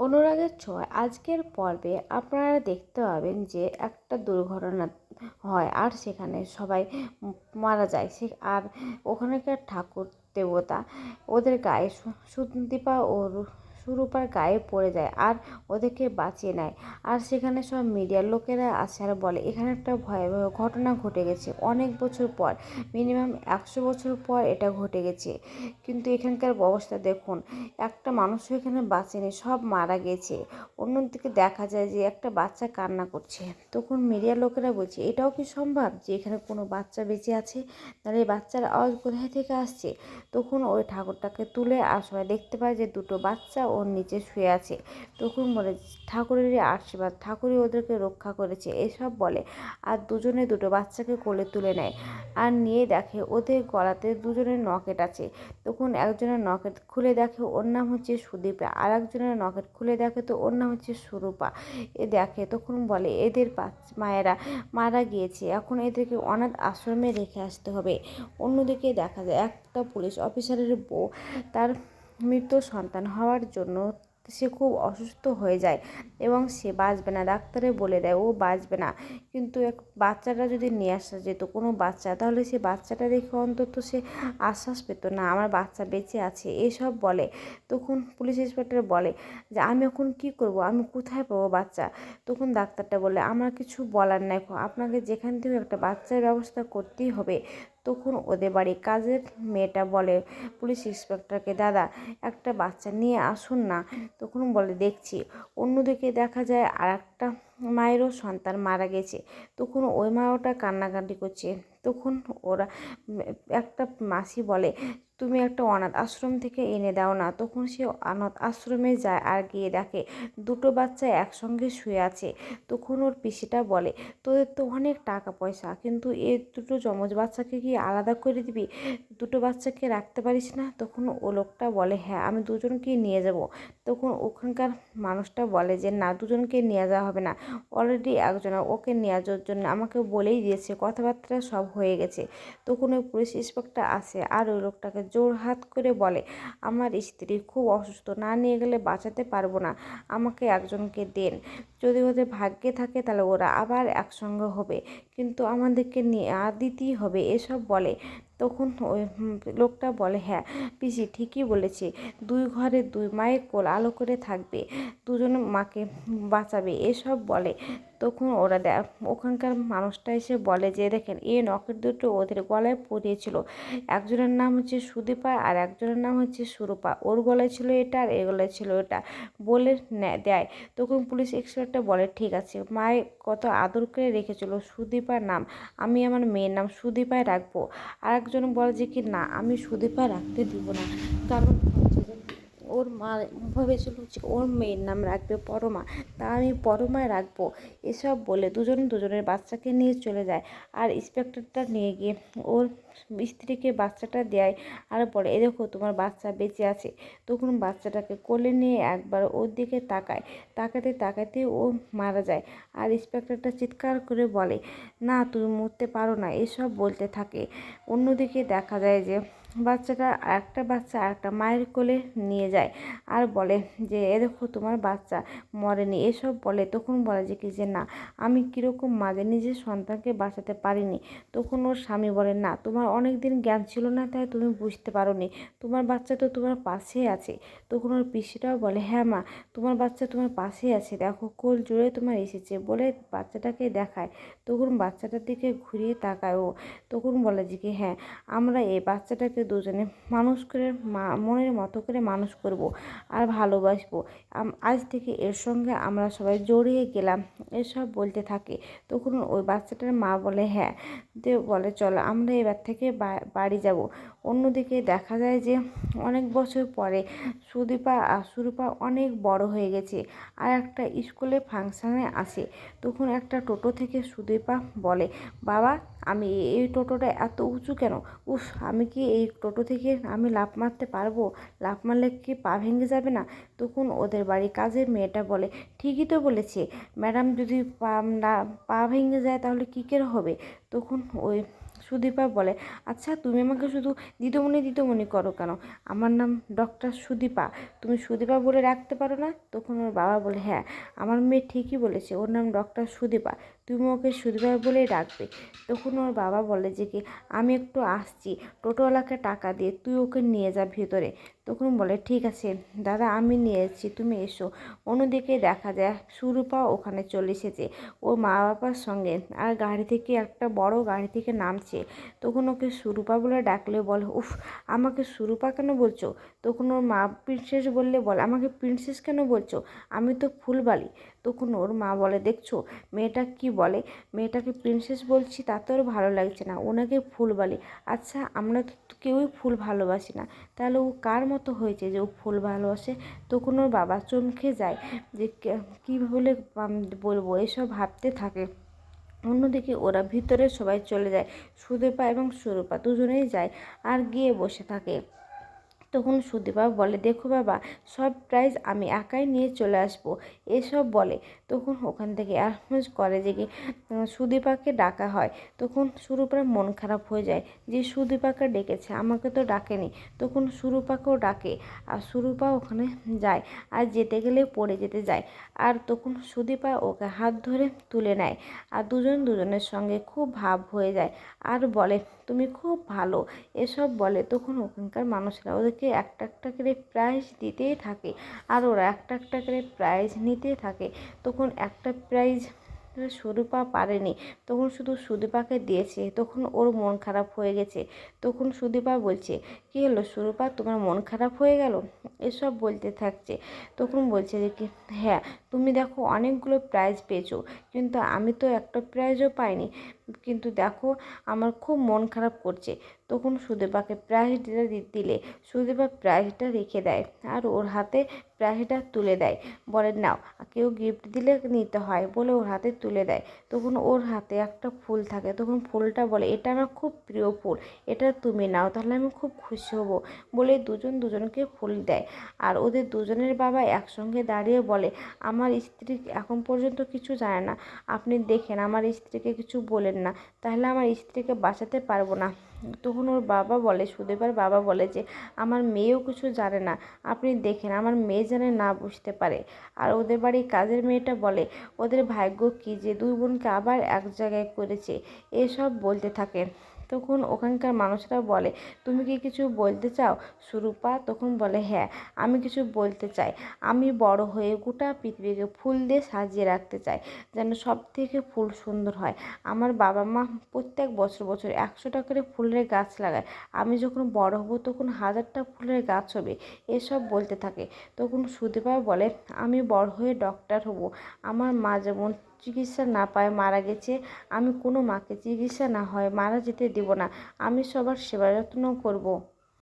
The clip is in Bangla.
অনুরাগের ছোঁয়া আজকের পর্বে আপনারা দেখতে পাবেন যে একটা দুর্ঘটনা হয় আর সেখানে সবাই মারা যায়। সে আর ওখানকার ঠাকুর, দেবতা ওদের গায়ে সুদীপা ও সুরূপার গায়ে পড়ে যায় আর ওদেরকে বাঁচিয়ে নেয়। আর সেখানে সব মিডিয়ার লোকেরা আসে আর বলে, এখানে একটা ভয়াবহ ঘটনা ঘটে গেছে। অনেক বছর পর মিনিমাম একশো বছর পর এটা ঘটে গেছে। কিন্তু এখানকার অবস্থা দেখুন, একটা মানুষও এখানে বাঁচেনি, সব মারা গেছে। অন্যদিকে দেখা যায় যে একটা বাচ্চা কান্না করছে। তখন মিডিয়ার লোকেরা বলছে, এটাও কি সম্ভব যে এখানে কোনো বাচ্চা বেঁচে আছে? তাহলে এই বাচ্চার আওয়াজ কোথায় থেকে আসছে। তখন ওই ঠাকুরটাকে তুলে আর সবাই দেখতে পায় যে দুটো বাচ্চা ওর নিচে শুয়ে আছে। তখন বলে, ঠাকুরেরই আশীর্বাদ, ঠাকুরই ওদেরকে রক্ষা করেছে। এসব বলে আর দুজনে দুটো বাচ্চাকে কোলে তুলে নেয় আর নিয়ে দেখে ওদের গলাতে দুজনের নকেট আছে। তখন একজনের নকেট খুলে দেখে, ওর নাম হচ্ছে সুদীপা। আর একজনের নকেট খুলে দেখে, তো ওর নাম হচ্ছে সুরূপা। এ দেখে, তখন বলে, এদের মায়েরা মারা গিয়েছে। এখন এদেরকে অনাথ আশ্রমে রেখে আসতে হবে। অন্যদিকে দেখা যায়, একটা পুলিশ অফিসারের বউ তার মৃত সন্তান হওয়ার জন্য সে খুব অসুস্থ হয়ে যায় এবং সে বাঁচবে না। ডাক্তারে বলে দেয়, ও বাঁচবে না। কিন্তু এক বাচ্চাটা যদি নিয়ে আসা যেত, কোনো বাচ্চা, তাহলে সে বাচ্চাটা দেখে অন্তত সে আশ্বাস পেত, না, আমার বাচ্চা বেঁচে আছে। এসব বলে। তখন পুলিশ ইন্সপেক্টর বলে যে, আমি এখন কি করব? আমি কোথায় পাবো বাচ্চা? তখন ডাক্তারটা বলে, আমার কিছু বলার নাই। আপনাকে যেখান থেকে একটা বাচ্চার ব্যবস্থা করতেই হবে। তখন ওদের বাড়ি কাজের মেয়েটা বলে, পুলিশ ইন্সপেক্টরকে দাদা, একটা বাচ্চা নিয়ে আসুন না। তখন বলে, দেখছি। অন্যদিকে দেখা যায় আর একটা মায়েরও সন্তান মারা গেছে। তখন ওই মাওটা কান্নাকাটি করছে। তখন ওরা একটা মাসি বলে তুমি একটা অনাথ আশ্রম থেকে এনে দাও না। তখন সে অনাথ আশ্রমে যায় আর গিয়ে দেখে দুটো বাচ্চা একসঙ্গে শুয়ে আছে। তখন ওর পিসিটা বলে, তোদের তো অনেক টাকা পয়সা কিন্তু এ দুটো যমজ বাচ্চাকে কি আলাদা করে দিবি? দুটো বাচ্চাকে রাখতে পারিস না? তখন ও লোকটা বলে হ্যাঁ আমি দুজনকেই নিয়ে যাব। তখন ওখানকার মানুষটা বলে যে, না, দুজনকে নিয়ে যাওয়া হবে না। অলরেডি একজন ওকে নিয়ে যাওয়ার জন্য আমাকে বলেই দিয়েছে। কথাবার্তা সব হয়ে গেছে। তখন ওই পুলিশ ইন্সপেক্টর আসে আর ওই লোকটাকে জোর হাত করে বলে, আমার স্ত্রী খুব অসুস্থ, না নিয়ে গেলে বাঁচাতে পারব না, আমাকে একজনকে দেন। যদি ওদের ভাগ্যে থাকে তাহলে ওরা আবার একসঙ্গে হবে, কিন্তু আমাদেরকে নিয়ে দিতেই হবে। এসব বলে। তখন ওই লোকটা বলে হ্যাঁ পিসি ঠিকই বলেছে। দুই ঘরে দুই মায়ের কোল আলো করে থাকবে, দুজন মাকে বাঁচাবে, এসব বলে। তখন ওরা ওখানকার মানুষটা এসে বলে যে, দেখেন, এই নখের দুটো ওদের গলায় পরিয়েছিল একজনের নাম হচ্ছে সুদীপা আর একজনের নাম হচ্ছে সুরূপা। ওর গলায় ছিল এটা আর এ গলায় ছিল এটা বলে দেয়। তখন পুলিশ এক্সপার্টটা বলে, ঠিক আছে মায়ের কত আদর করে রেখেছিল সুদীপার নাম। আমি আমার মেয়ের নাম সুদীপায় রাখব। আর একজন বলে যে কি না আমি সুদীপা রাখতে দিব না। কারণ ওর মা ভেবেছিল যে ওর মেয়ের নাম রাখবে পরমা। তা আমি পরমায় রাখব। এসব বলে দুজন দুজনের বাচ্চাকে নিয়ে চলে যায় আর ইন্সপেক্টরটা নিয়ে গিয়ে ওর স্ত্রীকে বাচ্চাটা দেয় আর বলে এ দেখো, তোমার বাচ্চা বেঁচে আছে। তখন বাচ্চাটাকে কোলে নিয়ে একবার ওর দিকে তাকায়। তাকাতে তাকাতে ও মারা যায় আর ইন্সপেক্টরটা চিৎকার করে বলে, না, তুমি মরতে পারো না। এসব বলতে থাকে। অন্যদিকে দেখা যায় যে বাচ্চাটা একটা বাচ্চা একটা মায়ের কোলে নিয়ে যায় আর বলে যে, এ দেখো তোমার বাচ্চা মরেনি। এসব বলে, তখন বলে যে কি যে, না, আমি কীরকম মাঝে নিজের সন্তানকে বাঁচাতে পারিনি। তখন ওর স্বামী বলে, না, তোমার অনেক দিন জ্ঞান ছিল না, তাই তুমি বুঝতে পারো নি তোমার বাচ্চা তো তোমার পাশেই আছে। তখন ওর পিসিটাও বলে হ্যাঁ মা, তোমার বাচ্চা তোমার পাশেই আছে। দেখো, কোল জুড়ে তোমার এসেছে। বলে বাচ্চাটাকে দেখায়। তখন বাচ্চাটার দিকে ঘুরিয়ে তাকায় ও। তখন বলে যে কি হ্যাঁ আমরা এই বাচ্চাটাকে দুজনে মানুষ করে মা, মনের মতো করে মানুষ করব আর ভালোবাসবো। আজ থেকে এর সঙ্গে আমরা সবাই জড়িয়ে গেলাম, এসব বলতে থাকে। তখন ওই বাচ্চাটার মা বলে হ্যাঁ। দিয়ে বলে, চলো আমরা এবার থেকে বাড়ি যাব। অন্যদিকে দেখা যায় যে অনেক বছর পরে সুদীপা আর সুরূপা অনেক বড় হয়ে গেছে আর একটা স্কুলে ফাংশানে আসে। তখন একটা টোটো থেকে সুদীপা বলে, বাবা, আমি এই টোটোটা এত উঁচু কেন? উফ, আমি কি এই টোটো থেকে আমি লাফ মারতে পারব? লাফ মারলে কি পা ভেঙে যাবে না? তখন ওদের বাড়ি কাজের মেয়েটা বলে, ঠিকই তো বলেছে, ম্যাডাম যদি পা না, পা ভেঙে যায় তাহলে কী করে হবে? তখন ওই সুদীপা বলে আচ্ছা তুমি আমাকে শুধু দিদমণি, দিদিমণি করো কেন? আমার নাম ডক্টর সুদীপা। তুমি সুদীপা বলে রাখতে পারো না? তখন ওর বাবা বলে হ্যাঁ আমার মেয়ে ঠিকই বলেছে। ওর নাম ডক্টর সুদীপা। তুমি ওকে সুদীপা বলেই ডাকবে। তখন ওর বাবা বলে যে কি, আমি একটু আসছি, টোটোওয়ালাকে টাকা দিয়ে, তুই ওকে নিয়ে যা ভিতরে। তখন বলে, ঠিক আছে, দাদা, আমি নিয়ে এসেছি তুমি এসো। অন্যদিকে দেখা যায়, সুরূপা ওখানে চলে এসেছে। ও মা বাবার সঙ্গে আর গাড়ি থেকে, একটা বড় গাড়ি থেকে নামছে। তখন ওকে সুরূপা বলে ডাকলে বলে, উফ, আমাকে সুরূপা কেন বলছো? তখন ওর মা প্রিন্সেস বললে বলে, আমাকে প্রিন্সেস কেন বলছো? আমি তো ফুলবালি। তখন ওর মা বলে, দেখছ, মেয়েটা কি বলে? মেয়েটাকে প্রিন্সেস বলছি, তাতে ওর ভালো লাগছে না। ওনাকে ফুল বলে। আচ্ছা আমরা তো কেউই ফুল ভালোবাসি না। তাহলে ও কার মতো হয়েছে যে ও ফুল ভালোবাসে? তখন ওর বাবা চমকে যায় যে, কে- বলে বলব? এসব ভাবতে থাকে। অন্যদিকে ওরা ভিতরে সবাই চলে যায়, সুদেপা এবং সুরূপা দুজনেই যায় আর গিয়ে বসে থাকে। তখন সুদীপা বলে দেখো বাবা সব প্রাইজ আমি একাই নিয়ে চলে আসব। এসব বলে তখন ওখান থেকে অ্যানাউন্স করে যে সুদীপাকে ডাকা হয়। তখন সুরূপার মন খারাপ হয়ে যায় যে, সুদীপাকে ডেকেছে, আমাকে তো ডাকেনি। তখন সুরূপাকেও ডাকে আর সুরূপা ওখানে যায় আর যেতে গেলে পড়ে যেতে যায়। আর তখন সুদীপা ওকে হাত ধরে তুলে নেয় আর দুজন দুজনের সঙ্গে খুব ভাব হয়ে যায় আর বলে, তুমি খুব ভালো। এসব বলে তখন ওখানকার মানুষরা ওদেরকে একটা একটা করে প্রাইজ দিতেই থাকে। আর ওরা একটা একটা করে প্রাইজ নিতে থাকে। তখন একটা প্রাইজ সুদীপা পারেনি, তখন শুধু সুদীপাকে দিয়েছে, তখন ওর মন খারাপ হয়ে গেছে। তখন সুদীপা বলছে, কী হলো সুরূপা, তোমার মন খারাপ হয়ে গেল? এসব বলতে থাকছে। তখন বলছে যে কি হ্যাঁ তুমি দেখো অনেকগুলো প্রাইজ পেয়েছ, কিন্তু আমি তো একটা প্রাইজও পাইনি। কিন্তু দেখো, আমার খুব মন খারাপ করছে। তখন সুদেবাকে প্রাইজটা দিলে। সুদীপা প্রাইজটা রেখে দেয় আর ওর হাতে প্রাইজটা তুলে দেয়। বলে, নাও, কেউ গিফট দিলে নিতে হয় বলে ওর হাতে তুলে দেয়। তখন ওর হাতে একটা ফুল থাকে। তখন ফুলটা বলে, এটা আমার খুব প্রিয় ফুল। এটা তুমি নাও, তাহলে আমি খুব খুশি হব বলে দুজন দুজনকে ফুল দেয়। আর ওদের দুজনের বাবা একসঙ্গে দাঁড়িয়ে বলে, আমার স্ত্রী এখন পর্যন্ত কিছু জানে না। আপনি দেখেন, আমার স্ত্রীকে কিছু বলেন না, তাহলে আমার স্ত্রীকে বাঁচাতে পারব না। তখন ওর বাবা বলে, সুদেবার বাবা বলে যে, আমার মেয়েও কিছু জানে না। আপনি দেখেন, আমার মেয়ে জানে না বুঝতে পারে। আর ওদের বাড়ির কাজের মেয়েটা বলে, ওদের ভাগ্য কী যে দুই বোনকে আবার এক জায়গায় করেছে? এসব বলতে থাকে। তখন ওখানকার মানুষরা বলে, তুমি কি কিছু বলতে চাও? সুরূপা তখন বলে হ্যাঁ আমি কিছু বলতে চাই। আমি বড় হয়ে গোটা পৃথিবীকে ফুল দিয়ে সাজিয়ে রাখতে চাই, যেন সব থেকে ফুল সুন্দর হয়। আমার বাবা মা প্রত্যেক বছর বছর একশোটা করে ফুলের গাছ লাগায়। আমি যখন বড় হব তখন হাজারটা ফুলের গাছ হবে, এসব বলতে থাকে। তখন সুদীপা বলে, আমি বড় হয়ে ডক্টর হব। আমার মা যেমন চিকিৎসা না পায়, মারা গেছে। আমি কোনো মাকে চিকিৎসা না হয়, মারা যেতে দেব না। আমি সবার সেবা যত্ন করব।